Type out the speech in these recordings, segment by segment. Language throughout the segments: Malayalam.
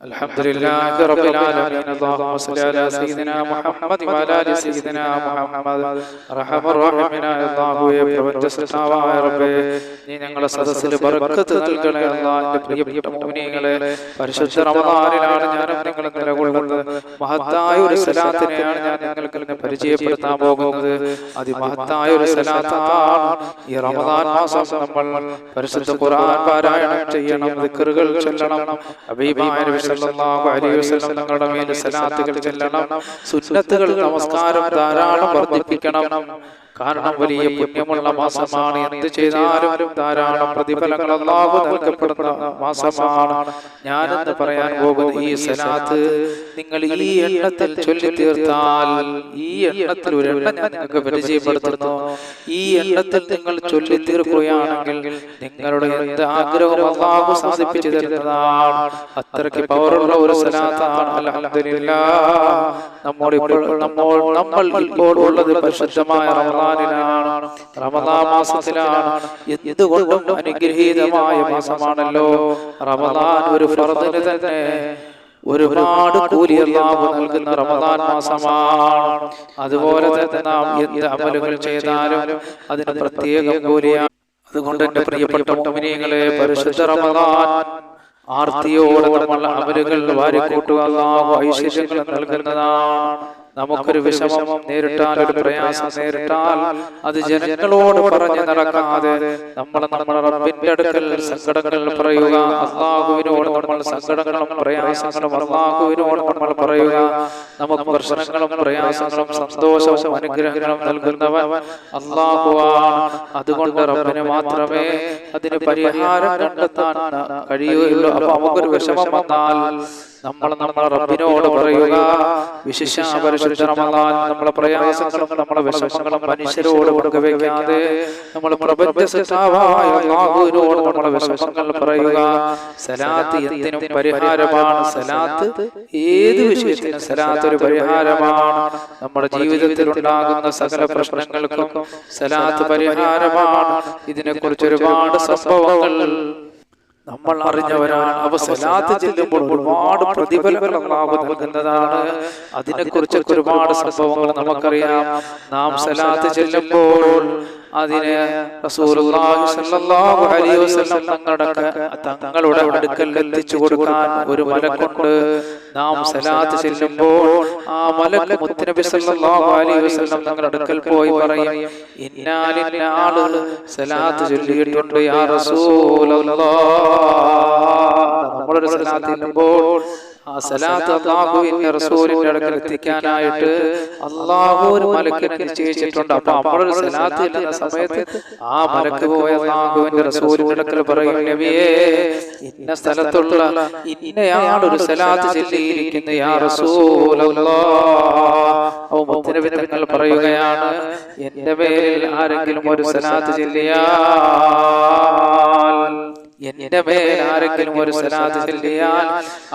الحمد لله رب العالمين اللهم صل على سيدنا محمد وعلى ال سيدنا محمد റഹമ റഹീമിനായ അല്ലാഹുവേ പ്രപഞ്ച സൃഷ്ടാവായ റബ്ബേ നീ ഞങ്ങളുടെ സദസ്സിൽ ബർക്കത്ത് നൽകണേ അല്ലാഹ് എൻ്റെ പ്രിയപ്പെട്ട മുഅ്മിനീങ്ങളെ പരിശുദ്ധ റമദാനിലാണ് ഞാൻ നിങ്ങൾ നിലകൊള്ളുന്നത് മഹത്തായ ഒരു സലാത്തിനെയാണ് ഞാൻ നിങ്ങൾക്ക് ഇന്ന് പരിചയപ്പെടുത്താൻ പോകുന്നത് അതിമഹത്തായ ഒരു സലാത്താണ് ഈ റമദാൻ മാസം നമ്മൾ പരിശുദ്ധ ഖുർആൻ പാരായണം ചെയ്യണം ദിക്റുകൾ ചൊല്ലണം ഹബീബായ നബി സല്ലല്ലാഹു അലൈഹി വസല്ലം തങ്ങളുടെ മേൽ സലാത്തുകൾ ചെല്ലണം സുന്നത്തുകൾ നമസ്കാരം ധാരാളം വർദ്ധിപ്പിക്കണം. കാരണം വലിയ പുണ്യമുള്ള മാസമാണ്. എന്ത് ചെയ്താലും ധാരാളം പ്രതിഫലങ്ങൾ അല്ലാഹു നൽകപ്പെടുന്ന മാസമാണ്. ഞാനെന്ന് പറയാൻ പോകുന്ന ഈ സലാത്ത് നിങ്ങൾ ഈ എണ്ണത്തിൽ ചൊല്ലി തീർത്താൽ ഈ എണ്ണത്തിൽ ഒരു എണ്ണം ഞാൻ നിങ്ങൾക്ക് പരിചയപ്പെടുത്തുന്നു. ഈ എണ്ണത്തിൽ നിങ്ങൾ ചൊല്ലി തീർക്കുകയാണെങ്കിൽ നിങ്ങളുടെ എന്ത് ആഗ്രഹം അല്ലാഹു സാധിപ്പിച്ചു തരുന്നതാണ്. അത്രയ്ക്ക് പവറുള്ള ഒരു സലാത്താണ്. അൽഹംദുലില്ലാ നമ്മൾ ഇപ്പോൾ നമ്മൾ നമ്മൾ ഇപ്പോൾ ഉള്ളത് പരിശുദ്ധമായ റമദാനിലാണ്. റമദാ മാസത്തിലാണ്. എന്തുകൊണ്ടും അനുഗ്രഹീതമായ മാസമാണല്ലോ. റമദാൻ ഒരു ഫർദിന് തന്നെ ഒരുപാട് കൂലി അള്ളാഹു നൽകുന്ന റമദാൻ മാസമാണ്. അതുപോലെ തന്നെ നാം എന്ത് അമലുകൾ ചെയ്താലും അതിന് പ്രത്യേക കൂലിയാണ് അതുകൊണ്ട് എന്റെ പ്രിയപ്പെട്ട മുഅ്മിനീങ്ങളെ പരിശുദ്ധ റമദാൻ ആർത്തിയോടെ നമ്മൾ അമലുകൾ വാരിക്കൂട്ടുക ഐശ്വര്യങ്ങൾ നൽകുന്നതാണ്. നമുക്കൊരു വിഷമം നേരിട്ടാൽ ഒരു പ്രയാസം നേരിട്ടാൽ അത് ജനങ്ങളോട് പറഞ്ഞ് നടക്കാതെ നമ്മൾ നമ്മുടെ റബ്ബിന്റെ അടുക്കൽ സങ്കടങ്ങൾ പറയുക അള്ളാഹുവിനോട് നമ്മൾ സങ്കടങ്ങളും പ്രയാസങ്ങളും അള്ളാഹുവിനോട് നമ്മൾ പറയുക നമുക്ക് പ്രശ്നങ്ങളും പ്രയാസങ്ങളും സന്തോഷവും അനുഗ്രഹങ്ങളും നൽകുന്നവൻ അള്ളാഹുവാണ്. അതുകൊണ്ട് റബ്ബിന് മാത്രമേ അതിന് പരിഹാരം കണ്ടെത്താൻ കഴിയുകയുള്ളൂ. അപ്പൊ നമുക്കൊരു വിഷമം വന്നാൽ നമ്മൾ നമ്മളെ റബ്ബിനോട് പറയുക. വിശിഷ്ട പരിശുദ്ധ റമദാൻ നമ്മളെ പ്രയാസങ്ങളും നമ്മളെ വിഷമങ്ങളും മനുഷ്യരോട് പങ്കുവെക്കാതെ നമ്മൾ പ്രപഞ്ച സൃഷ്ടാവായ അല്ലാഹുവിനോട് നമ്മളെ വിഷമങ്ങൾ പറയുക. സലാത്ത് എന്തിനും പരിഹാരമാണ്. സലാത്ത് ഏത് വിഷയത്തിനും സലാത്ത് ഒരു പരിഹാരമാണ്. നമ്മുടെ ജീവിതത്തിൽ ഉണ്ടാകുന്ന സകല പ്രശ്നങ്ങൾക്കും സലാത്ത് പരിഹാരമാണ്. ഇതിനെക്കുറിച്ച് ഒരുപാട് സംഭവങ്ങൾ നമ്മൾ അറിഞ്ഞവരാണ്. അവ സലാത്ത് ചെല്ലുമ്പോൾ ഒരുപാട് പ്രതിഫലങ്ങൾ അള്ളാഹു നൽകുന്നതാണ്. അതിനെക്കുറിച്ചൊക്കെ ഒരുപാട് സംഭവങ്ങൾ നമുക്കറിയാം. നാം സലാത്ത് ചെല്ലുമ്പോൾ അതിനെ തങ്ങളുടെ തങ്ങളുടെ അടുക്കൽ എത്തിച്ചു കൊടുക്കാൻ ഒരു മലക്കുണ്ട്. നാം സലാത്ത് ചെല്ലുമ്പോൾ ആ മലക്ക് മുത്തുനബി സല്ലല്ലാഹു അലൈഹി വസല്ലം തങ്ങളുടെ അടുക്കൽ പോയി പറയും ഇന്നാലിന്ന ആൾ സലാത്ത് ചൊല്ലിയിട്ടുണ്ട് യാ റസൂലല്ലാഹ് നമ്മളൊരു സലാത്ത് ചെല്ലുമ്പോൾ ആ സലാത്ത് അള്ളാഹുവിന്റെ റസൂലിന്റെ അടുക്കൽ എത്തിക്കാനായിട്ട് അള്ളാഹു ഒരു മലക്കിനെ നിശ്ചയിച്ചിട്ടുണ്ട്. അപ്പൊ നമ്മളൊരു സലാത്ത് ചെല്ലുന്ന സമയത്ത് ആ മലക്ക് പോയ അള്ളാഹുവിന്റെ റസൂലിന്റെ അടുക്കൽ പറയും നബിയേ ഇന്ന സ്ഥലത്തുള്ള ഇന്നയാളൊരു സലാത്ത് ചെല്ലിയിരിക്കുന്ന യാ മുത്തനബി തങ്ങൾ പറയുകയാണ് എന്റെ പേരിൽ ആരെങ്കിലും ഒരു സലാത്ത് ചെല്ലിയാൽ എന്റെ മേൽ ആരെങ്കിലും ഒരു സലാത്ത് ചൊല്ലിയാൽ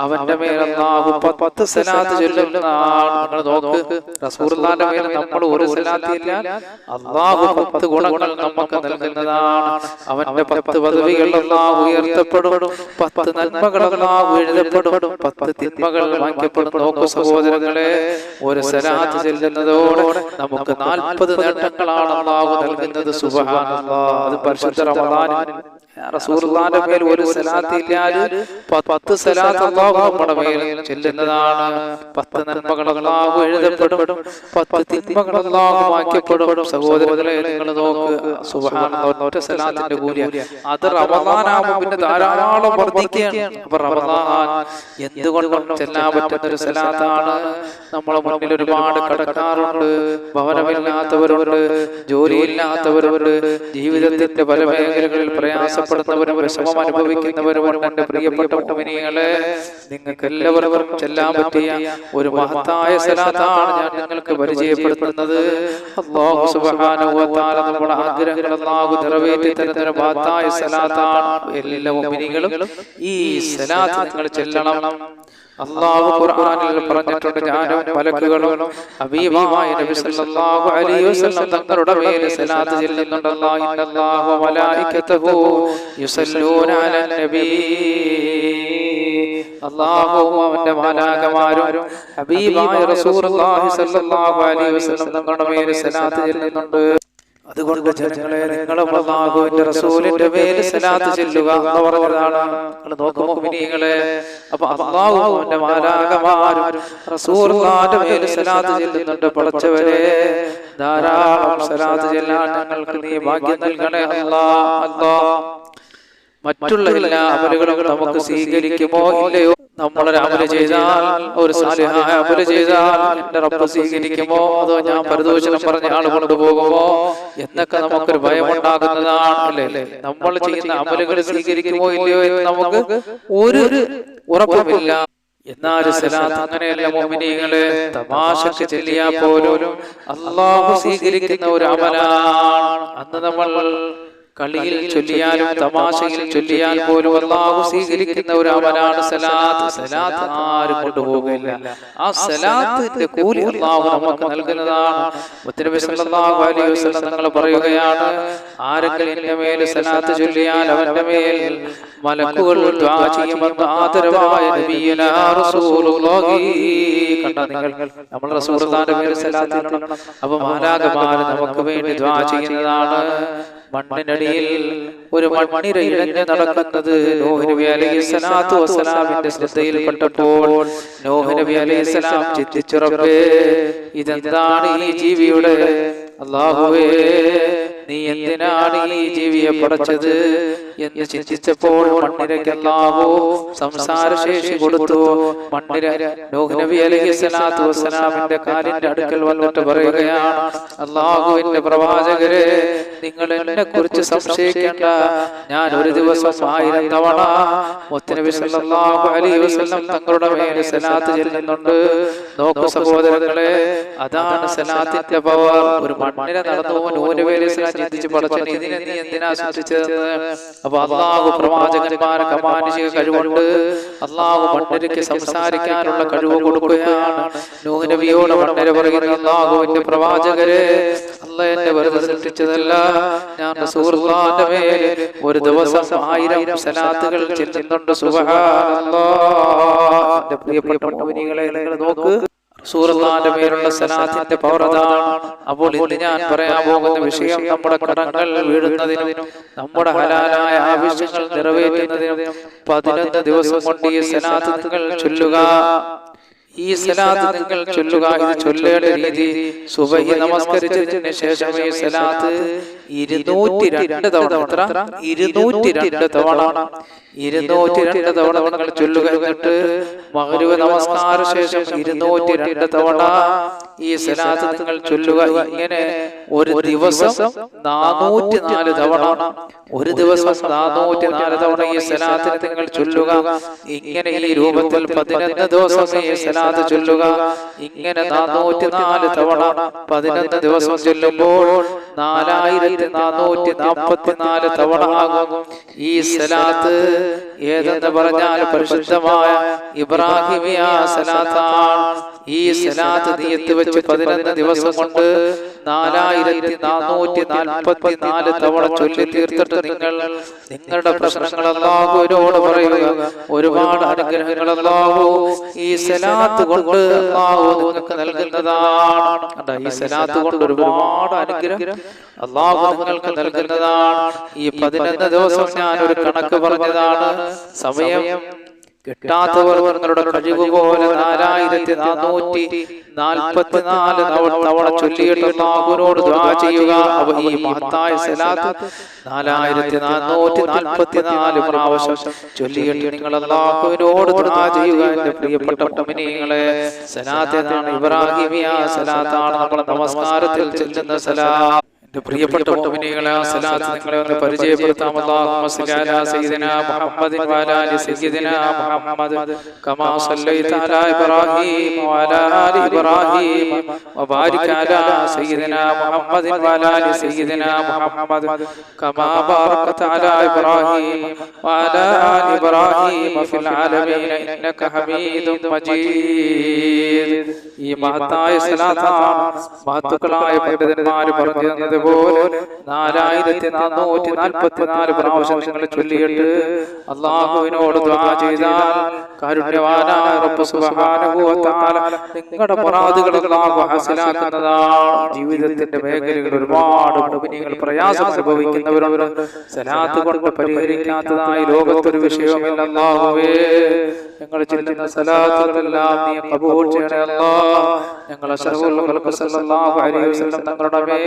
അവന്റെ മേൽ അല്ലാഹു പത്ത് സലാത്ത് ചൊല്ലുന്നതാണ് നിങ്ങൾ നോക്ക് റസൂലുള്ളാഹിന്റെ മേൽ നമ്മൾ ഒരു സലാത്ത് ഇല്ലാൽ അള്ളാഹു പത്ത് ഗുണങ്ങൾ നമുക്ക് നൽകുന്നതാണ്. അവന്റെ പത്ത് പദവികൾ അല്ലാഹു ഉയർത്തപ്പെടും പത്ത് നന്മകൾ അല്ലാഹു എഴുതപ്പെടും പത്ത് തിന്മകൾ വാങ്ങിക്കപ്പെടും. നോക്കു സഹോദരങ്ങളെ ഒരു സലാത്ത് ചെല്ലുന്നതോടെ നമുക്ക് നാൽപ്പത് നേട്ടങ്ങളാണ് അള്ളാഹു നൽകുന്നത്. സുബ്ഹാനല്ലാഹ് അത് പരിശുദ്ധ റമദാനിൽ റസൂലുള്ളാന്റെ മേൽ ഒരു സലാത്ത് പത്ത് സലാത്ത് അല്ലാഹു നമ്മുടെ മേൽ ചെല്ലുന്നതാണ്. പത്ത് നന്മകൾ എഴുതപ്പെടും. പത്ത് തിന്മകൾ സഹോദരങ്ങളെ നിങ്ങൾ നോക്ക്. ഒറ്റ സലാത്തിന്റെ കൂലി അത് റമദാനാകുമ്പോൾ പിന്നെ ധാരാളം വർദ്ധിക്കുകയാണ്. അപ്പൊ റമദാൻ എന്തുകൊണ്ടും ചെല്ലാൻ പറ്റുന്ന ഒരു സലാത്താണ്. നമ്മളെ മുന്നിൽ ഒരുപാട് കടക്കാറുണ്ട്. ഭവനമില്ലാത്തവരുണ്ട്. ജോലിയില്ലാത്തവരുണ്ട്. ജീവിതത്തിന്റെ പല മേഖലകളിൽ പ്രയാസപ്പെടുന്നവരും വിഷമം അനുഭവിക്കുന്നവരും എന്റെ പ്രിയപ്പെട്ട മുമിനികളെ നിങ്ങൾക്ക് എല്ലാവർക്കും ചെല്ലാൻ പറ്റിയ ഒരു മഹത്തായ സലാത്താണ് ഞാൻ നിങ്ങൾക്ക് പരിചയപ്പെടുത്തുന്നത്. വ തആല നമ്മുടെ ആഗ്രഹങ്ങൾ അല്ലാഹു നിറവേറ്റി തരുന്ന മഹത്തായ സലാത്താണ് എല്ലാ മുമിനികളും ഈ സലാത്ത് നിങ്ങൾ ചെല്ലണം. അള്ളാഹു ഖുർആനിൽ പറഞ്ഞിട്ടുണ്ട് ഞാനും മലക്കുകളും ഹബീബായ നബി സല്ലല്ലാഹു അലൈഹി വസല്ലം തങ്ങളുടെ മേൽ സലാത്ത് ചൊല്ലുന്നുണ്ട്. അല്ലാഹു ഇന്നല്ലാഹു മലായികതഹു യുസല്ലൂന അലൻ നബീ. അള്ളാഹുവും അവന്റെ മാലാകമാരും ഹബീബായ റസൂലുള്ളാഹി സ്വല്ലല്ലാഹു അലൈഹി വസല്ലം തങ്ങളുടെ മേൽ സലാത്ത് ചെല്ലുന്നുണ്ട്. അതുകൊണ്ട് ജനങ്ങളെ നിങ്ങളും റസൂലിന്റെ പേര് സലാത്ത് ചെല്ലുക എന്ന് പറഞ്ഞതാണ്. നിങ്ങൾ നോക്കുമോ മിനിങ്ങളെ അപ്പൊ അള്ളാഹുവിന്റെ മാലാകമാരും റസൂലിന്റെ പേര് സലാത്ത് ചെല്ലുന്നുണ്ട് പടച്ചവരെ ധാരാളം സലാത്ത് ചെല്ലാൻ ഞങ്ങൾക്ക് നീ ഭാഗ്യം നൽകണേ അല്ലാ അല്ലാ മറ്റുള്ള എല്ലാ അമലുകളും നമുക്ക് സ്വീകരിക്കുമോ ഇല്ലയോ? അമൽ ചെയ്താൽ ഒരു സാലിഹായ അമൽ ചെയ്താൽ എന്റെ റബ്ബ് സ്വീകരിക്കുമോ അതോ ഞാൻ പരദൂഷണം പറഞ്ഞ ആൾ കൊണ്ടുപോകുമോ? എന്നൊക്കെ നമുക്കൊരു ഭയമുണ്ടാകുന്നതാണ് അല്ലേ? നമ്മൾ ചെയ്യുന്ന അമലുകൾ സ്വീകരിക്കുമോ ഇല്ലയോ എന്ന് നമുക്ക് ഒരു ഉറപ്പുമില്ല. എന്നാലും സലാത്ത് അങ്ങനെയല്ല മോമിനികളെ തമാശക്ക് ചെല്ലിയാ പോലും അള്ളാഹു സ്വീകരിക്കുന്ന ഒരു അമലാണ്. അന്ന് നമ്മൾ കളിയിൽ ചൊല്ലിയാലും തമാശയിൽ ചൊല്ലിയാൽ പോലും അള്ളാഹു സ്വീകരിക്കുന്ന ഒരു അവനാണ് സലാത്ത്. സലാത്ത്. ആരും കൊണ്ടുപോകില്ല. ആ സലാത്തിന്റെ കൂലി അള്ളാഹു നമുക്ക് നൽകുന്നതാണ്. തങ്ങൾ പറയുകയാണ് ആരെങ്കിലും എന്റെ മേൽ സലാത്ത് ചൊല്ലിയാൽ അവന്റെ മേൽ മലക്കുകൾ ദുആ ചെയ്യുമെന്ന് ആദരവായ നബിയനാ റസൂലുള്ളാഹി. കണ്ട നിങ്ങൾ നമ്മൾ റസൂലുള്ളാഹിന്റെ സലാത്ത് അപ്പോൾ മാലാകമാര് നമുക്ക് വേണ്ടി ദുആ ചെയ്യുന്നതാണ് മണ്ണിനടിയിൽ ഒരു മണ്ണിര ഇഴഞ്ഞ് നടക്കുന്നത് നോഹ് നബി അലൈഹി സ്വലാത്തു വസ്സലാമിന്റെ ശ്രദ്ധയിൽപ്പെട്ടപ്പോൾ നോഹ് നബി അലൈഹി സ്വലാം ചിന്തിച്ചു റബ്ബേ ഇതെന്താണ് ഈ ജീവിയുടെ അള്ളാഹുവേ? നീ എന്തിനാണ് ഈ ജീവിയെ പടച്ചത് എന്ന് ചിന്തിച്ചപ്പോൾ മണ്ണിരയ്ക്ക് അല്ലാഹു സംസാരശേഷി കൊടുത്തു. മണ്ണിര നബി അലൈഹി സ്വലാത്തു വസ്സലാമിന്റെ കാലിന്റെ അടുക്കൽ വന്നിട്ട് പറയുകയാണ് അള്ളാഹുവിന്റെ പ്രവാചകരെ നിങ്ങൾ എന്നെ കുറിച്ച് സംശയിക്കേണ്ട. ഞാൻ ഒരു ദിവസം ആയിരം തവണ മുത്തനബി സല്ലല്ലാഹു അലൈഹി വസല്ലം തങ്ങളുടെ മേൽ സലാത്ത് ചെല്ലുന്നുണ്ട്. നോക്കൂ സഹോദരങ്ങളെ അതാണ് സലാത്തിന്റെ പവർ ഒരു മണ്ണിനെ നടന്നു നൂറ് പേര് ചിന്തിച്ച് പടച്ചൻ ഇതിനെ നീ എന്തിനാ സൃഷ്ടിച്ചതെന്ന് അപ്പൊ അള്ളാഹു പ്രവാചകന്മാർക്ക് അമാനുഷിക കഴിവുണ്ട് അള്ളാഹു മണ്ണിരയ്ക്ക് സംസാരിക്കാനുള്ള കഴിവ് കൊടുക്കുകയാണ്. നൂഹ് നബിയോട് മണ്ണിര പറയുന്ന അള്ളാഹുവിന്റെ പ്രവാചകരെ അല്ല എന്നെ വെറുതെ സൃഷ്ടിച്ചതല്ല ഞാൻ മേൽ ഒരു ദിവസം ആയിരം സലാത്തുകൾ ചെല്ലുന്നുണ്ട്. സുബ്ഹാനല്ലാഹ്. എന്റെ പ്രിയപ്പെട്ട നോക്ക്. റസൂലുള്ളാഹിന്റെ മേലുള്ള സലാത്തിന്റെ പവർ അതാണ്. അപ്പോൾ ഇന്ന് ഞാൻ പറയാൻ പോകുന്ന വിഷയം നമ്മുടെ കടങ്ങൾ വീഴുന്നതിനും നമ്മുടെ ഹലാലായ ആവശ്യങ്ങൾ നിറവേറ്റുന്നതിനും പതിനൊന്ന് ദിവസം കൊണ്ട് ഈ സലാത്ത് ചൊല്ലുക. ഈ സലാത്ത് നിങ്ങൾ ചൊല്ലുക. ഇത് ചൊല്ലേണ്ട രീതി സുബഹി നമസ്കരിച്ചതിന് ശേഷം ഈ സലാത്ത് ഇരുന്നൂറ്റി രണ്ട് തവണ എത്ര? ഇരുന്നൂറ്റി രണ്ട് തവണ. ഇരുന്നൂറ്റി രണ്ട് തവണ നിങ്ങൾ ചൊല്ലുക എന്നിട്ട് മകരുവ നമസ്കാര ശേഷം ഇരുന്നൂറ്റി രണ്ട് തവണ ഈ സലാത്ത് ചൊല്ലുക. ഇങ്ങനെ ഒരു ദിവസം നാനൂറ്റി നാല് തവണ ഒരു ദിവസം നാനൂറ്റി നാല് തവണ ഈ സലാത്തിന് ചൊല്ലുക. ഇങ്ങനെ ഈ രൂപത്തിൽ പതിനൊന്ന് ദിവസം ഈ സലാത്ത് ചൊല്ലുക. ഇങ്ങനെ നാനൂറ്റി നാല് തവണ പതിനൊന്ന് ദിവസം ചൊല്ലുമ്പോൾ നാലായിരത്തി നാനൂറ്റി നാൽപ്പത്തിനാല് തവണ ആകും ഈ സലാത്ത്. ഏതെന്ന് പറഞ്ഞാൽ പരിശുദ്ധമായ ഇബ്രാഹിമിയ സലാത്താണ്. ഈ സലാത്ത് നീയത്ത് വെച്ച് പതിനൊന്ന് ദിവസം കൊണ്ട് നാലായിരത്തി നാനൂറ്റി നാൽപ്പത്തി നാല് തവണ ചൊല്ലി തീർത്തിട്ട് നിങ്ങൾ നിങ്ങളുടെ പ്രശ്നങ്ങൾ അല്ലാഹുവിനോട് പറയുക. ഒരുപാട് അനുഗ്രഹങ്ങൾ അല്ലാഹു ഈ സലാത്ത് കൊണ്ട് അല്ലാഹു നിങ്ങൾക്ക് നൽകുന്നതാണ്? ഈ സലാത്ത് കൊണ്ട് ഒരുപാട് അനുഗ്രഹം അല്ലാഹു നിങ്ങൾക്ക് നൽകുന്നതാണ്. ഈ പതിനൊന്ന് ദിവസം ഞാൻ ഒരു കണക്ക് പറഞ്ഞതാണ്. സമയം കിട്ടാത്തവർ നിങ്ങളുടെ കഴിവ് പോലെ നാലായിരത്തി നാനൂറ്റി നാൽപ്പത്തി നാല് തവണ ചൊല്ലിയിട്ട് ചെയ്യുക. ഈ മഹത്തായ സലാത്ത് നാലായിരത്തി നാനൂറ്റി നാൽപ്പത്തി പ്രാവശ്യം ചൊല്ലിയിട്ട് നിങ്ങൾ ചെയ്യുക. എന്റെ പ്രിയപ്പെട്ട ഇബ്രാഹിമിയ സലാത്താണ് നമ്മൾ നമസ്കാരത്തിൽ ചെല്ലുന്ന എന്റെ പ്രിയപ്പെട്ട പണ്ഡിതന്മാര് ആ സലാത്ത് നിങ്ങളെ ഒന്ന് പരിചയപ്പെടുത്താം. അല്ലാഹുമ്മ സ്വല്ലി അലാ സയ്യിദിനാ മുഹമ്മദിൻ വഅലാ ആലി സയ്യിദിനാ മുഹമ്മദ് കമാ സല്ലൈത അലാ ഇബ്രാഹീം വഅലാ ആലി ഇബ്രാഹീം വബാരിക് അലാ സയ്യിദിനാ മുഹമ്മദിൻ വഅലാ ആലി സയ്യിദിനാ മുഹമ്മദ് കമാ ബാറക്ത അലാ ഇബ്രാഹീം വഅലാ ആലി ഇബ്രാഹീം ഫിൽ ഇന്നക ഹമീദും മജീദ് ഈ മഹത്തായ സലാത്താണ് മഹത്തുക്കളായ പണ്ഡിതന്മാർ പറഞ്ഞു തന്നത് നാലായിരത്തി നാനൂറ്റി പ്രാവശ്യം നിങ്ങൾ ചൊല്ലിയിട്ട് അള്ളാഹുവിനോട് ചെയ്താൽ നിങ്ങളുടെ ഹാസിലാക്കുന്നതാണ് ജീവിതത്തിന്റെ മേഖലകൾ ഒരുപാട് പ്രയാസം അനുഭവിക്കുന്നവരോട് സലാത്ത് കൊണ്ട് പരിഹരിക്കാത്തതായി ലോകത്തൊരു വിഷയവുമില്ല അല്ലാഹുവേ ഞങ്ങൾ ചെല്ലുന്ന സലാത്തുകളെല്ലാം നീ ഞങ്ങളെ തങ്ങളുടെ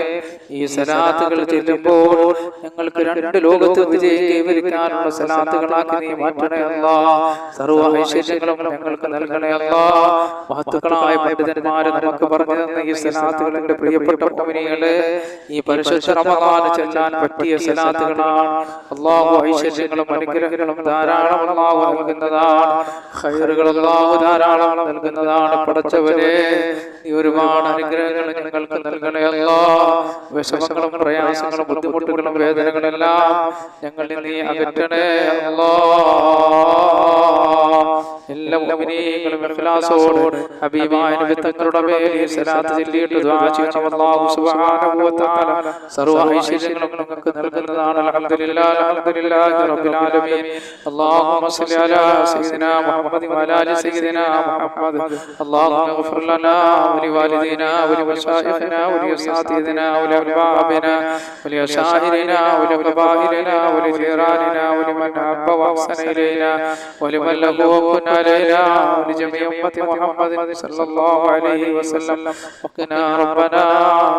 ഈ സലാത്തുകൾ ചെല്ലുമ്പോൾ ഞങ്ങൾക്ക് രണ്ട് ലോകത്ത് വിജയം കൈവരിക്കാനുള്ള സലാത്തുകളാക്കി നീ മാറ്റണേ അല്ല. സർവ ഐശ്വര്യങ്ങളും ഞങ്ങൾക്ക് നൽകണേ അല്ല. മഹത്തുക്കളായ പണ്ഡിതന്മാരെ നമുക്ക് പറഞ്ഞു തന്ന ഈ സലാത്തുകളുടെ പ്രിയപ്പെട്ട മുഅ്മിനീങ്ങളെ ഈ പരിശുദ്ധ ചെല്ലാൻ പറ്റിയ സലാത്തുകളാണ്. അള്ളാഹു ഐശ്വര്യങ്ങളും അനുഗ്രഹങ്ങളും ധാരാളം അള്ളാഹു നൽകുന്നതാണ്. ഖൈറുകൾ അല്ലാഹു ധാരാളം നൽകുന്നതാണ്. പടച്ചവരെ ഈ ഒരുപാട് അനുഗ്രഹങ്ങൾ ഞങ്ങൾക്ക് നൽകണേ അല്ലാ. വിഷമങ്ങളും പ്രയാസങ്ങളും ബുദ്ധിമുട്ടുകളും വേദനകളെല്ലാം ഞങ്ങളിൽ നീ അകറ്റണേ അല്ലാ എല്ലാ മുഅ്മിനീങ്ങളും ഇഖ്ലാസോടെ ഹബീബായ നബി തങ്ങളുടെ മേൽ ഈ സലാത്ത് ചൊല്ലിയിട്ട് ദുആ ചെയ്യണം അല്ലാഹു സുബ്ഹാനഹു വ തആല സർവ്വ ഐശ്വര്യങ്ങളും നിങ്ങൾക്ക് നൽകുന്നതാണ് അൽഹംദുലില്ലാഹി അൽഹംദുലില്ലാഹി റബ്ബിൽ ആലമീൻ اللهم صل على سيدنا محمد وعلى ال سيدنا محمد اللهم اغفر لنا ولوالدينا ولمشايخنا ولأساتذتنا ولأحبابنا ولأشاعرنا ولقبائلنا ولجيراننا ولمن أحب وأحسن إلينا ولمن له وكن علينا ولجميع أمة محمد صلى الله عليه وسلم. وقنا ربنا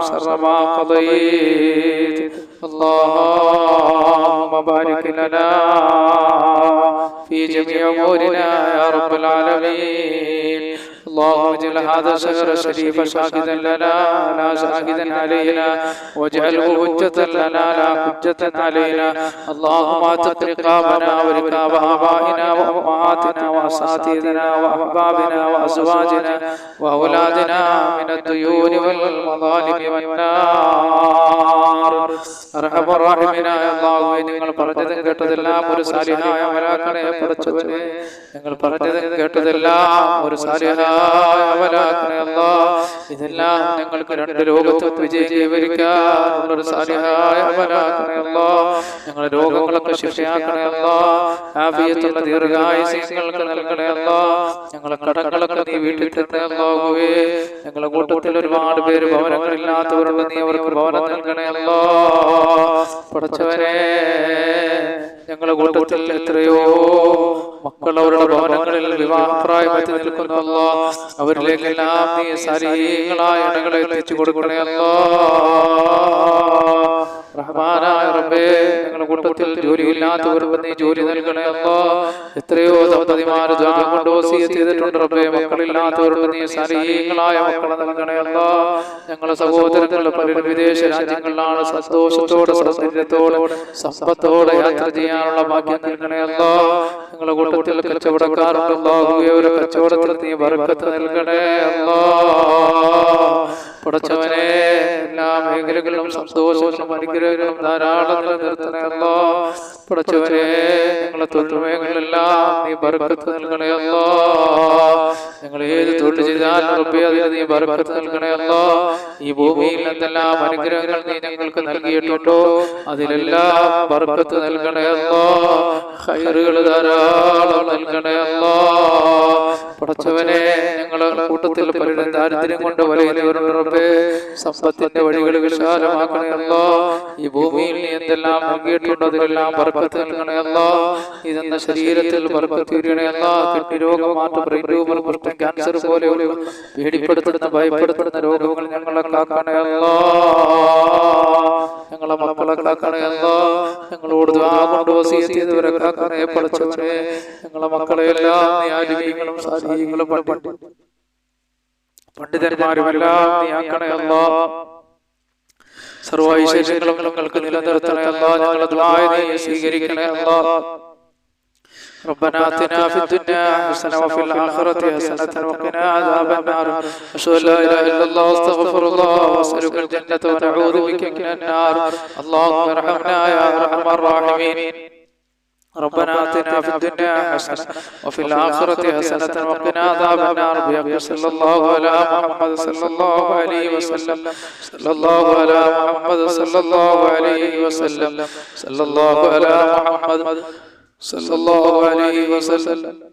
شر ما قضيت. اللهم بارك لنا في جميع أمورنا يا رب العالمين. اللهم اجعل هذا الشهر الشريف شاهدا لنا لا شاهدا علينا واجعله حجة لنا لا حجة علينا اللهم اعتق رقابنا ورقاب آبائنا وأمهاتنا وأساتذتنا وأحبابنا وأزواجنا وأولادنا من الديون والمظالم والنار അർഹമ റഹീമിനായ അല്ലാഹുവേ നിങ്ങൾ പറഞ്ഞതും കേട്ടതെല്ലാം ഒരു സാലിഹായ മലാക്കണേ പടച്ചവനെ നിങ്ങൾ പറഞ്ഞതും കേട്ടതെല്ലാം ഒരു സാലിഹായ മലാക്കണേ അല്ലാ ഇതെല്ലാം ഞങ്ങൾക്ക് രണ്ട് ലോകത്തും വിജയം കൈവരിക്കാനുള്ള ഒരു സാലിഹായ മലാക്കണേ അല്ലാ ഞങ്ങളുടെ രോഗങ്ങളൊക്കെ ശിക്ഷയാക്കണയല്ലോ. ആഫിയത്തുള്ള ദീർഘായുസ് ഞങ്ങൾക്ക് നൽകണേ അല്ലാ ഞങ്ങളെ കടകളൊക്കെ നീ വീട്ടിൽ തന്നെ അല്ലാഹുവേ ഞങ്ങളുടെ കൂട്ടത്തിൽ ഒരുപാട് പേര് ഭവനങ്ങളില്ലാത്തവരുണ്ട്. നീ അവർക്ക് ഭവനം നൽകണേ പഠിച്ചവരെ ഞങ്ങളുടെ കൂട്ടത്തിൽ എത്രയോ മക്കൾ അവരുടെ ഭവനങ്ങളിൽ വിവാഹപ്രായമെത്തി നിൽക്കുന്നല്ലോ അവരിലേക്കെല്ലാം നീ ശരീരങ്ങളായ ഇണകളെ എത്തിച്ചു കൊടുക്കണേ അല്ലോ. ജോലിയില്ലാത്തവർക്ക് നീ ജോലി നൽകണേ അല്ലോ. എത്രയോ ദമ്പതിമാർ കൊണ്ട് ചെയ്തിട്ടുണ്ട് റബ്ബേ. മക്കളില്ലാത്തവർക്ക് നീ ശരീരങ്ങളായ മക്കളെ നൽകണേ അല്ലോ. ഞങ്ങളെ സഹോദരങ്ങളുടെ പലരും വിദേശ രാജ്യങ്ങളിലാണ് സന്തോഷത്തോടെ സൗന്ദര്യത്തോടെ സമ്പത്തോടെ യാത്ര ചെയ്യാനുള്ള ഭാഗ്യം നൽകണേ അല്ലോ. ഞങ്ങളുടെ കൂട്ടത്തിൽ കച്ചവടക്കാരുണ്ടാകുകയോ ഒരു കച്ചവടത്തിൽ നീ ബർക്കത്ത് നൽകണേ അല്ലോ. പടച്ചവനെ എല്ലാ മേഖലകളിലും സന്തോഷങ്ങളും അനുഗ്രഹങ്ങളും ധാരാളം നീ ബർക്കത്ത് നൽകണേ അല്ലോ. ഞങ്ങൾ ഏത് തൊഴിൽ ചെയ്താലും റബ്ബേ അതിന് നീ ബർക്കത്ത് നൽകണേ അല്ലോ. ഈ ഭൂമിയിൽ എന്തെല്ലാം അനുഗ്രഹങ്ങൾ നീ ഞങ്ങൾക്ക് നൽകിയിട്ടുണ്ടോ അതിലെല്ലാം ബർക്കത്ത് നൽകണേ അല്ലോ. ഹൈറുകൾ ധാരാളം നൽകണേ അല്ലോ. പടച്ചവനെ ഞങ്ങളുടെ കൂട്ടത്തിൽ പലരും ദാരിദ്ര്യം കൊണ്ട് വലയുന്നവരുണ്ട് റബ്ബേ. സമ്പത്തിന്റെ വഴികൾ വിശാലമാക്കണയല്ലോ. ഈ ഭൂമിയിൽ നീ എന്തെല്ലാം നൽകിയിട്ടുണ്ടോ അതിലെല്ലാം ബർക്കത്ത് നൽകണമല്ലോ ഇതെന്ന ശരീരത്തിൽ ബർക്കത്ത് ഉരിയണമല്ലോ കിഡ്നി രോഗം മാറ്റം ബ്രെയിൻ ട്യൂമർ കുഷ്ഠം ക്യാൻസർ പോലെയുള്ള പേടിപ്പെടുത്തുന്ന ഭയപ്പെടുത്തുന്ന രോഗങ്ങൾ ഞങ്ങളെ കാക്കണമല്ലോ ഞങ്ങളെ മക്കളെ കാക്കണമല്ലോ ഞങ്ങളോട് കൊണ്ട് വസീയത്ത് ചെയ്തവരെ കാക്കണേ പഠിച്ചവനെ. ഞങ്ങളെ മക്കളെ എല്ലാ ആലിമീങ്ങളും സാലിഹീങ്ങളും പണ്ഡിത പണ്ഡിതന്മാരുമെല്ലാം നീ ആക്കണയല്ലോ സർവ ഐശ്വര്യങ്ങളും ഞങ്ങൾക്ക് നിലനിർത്തണയല്ലോ ഞങ്ങളെ ദ്വായ നീ സ്വീകരിക്കണയല്ലോ ربنا آتنا في الدنيا حسنة وفي الآخرة حسنة وقنا عذاب النار أشهد أن لا إله إلا الله واستغفر الله وأسألك الجنة ونعوذ بك من النار اللهم ارحمنا يا أرحم الراحمين ربنا آتنا في الدنيا حسنة وفي الآخرة حسنة وقنا عذاب النار بحق صلى الله على محمد صلى الله عليه وسلم صلى الله على محمد صلى الله عليه وسلم صلى الله على محمد صلى الله عليه وسلم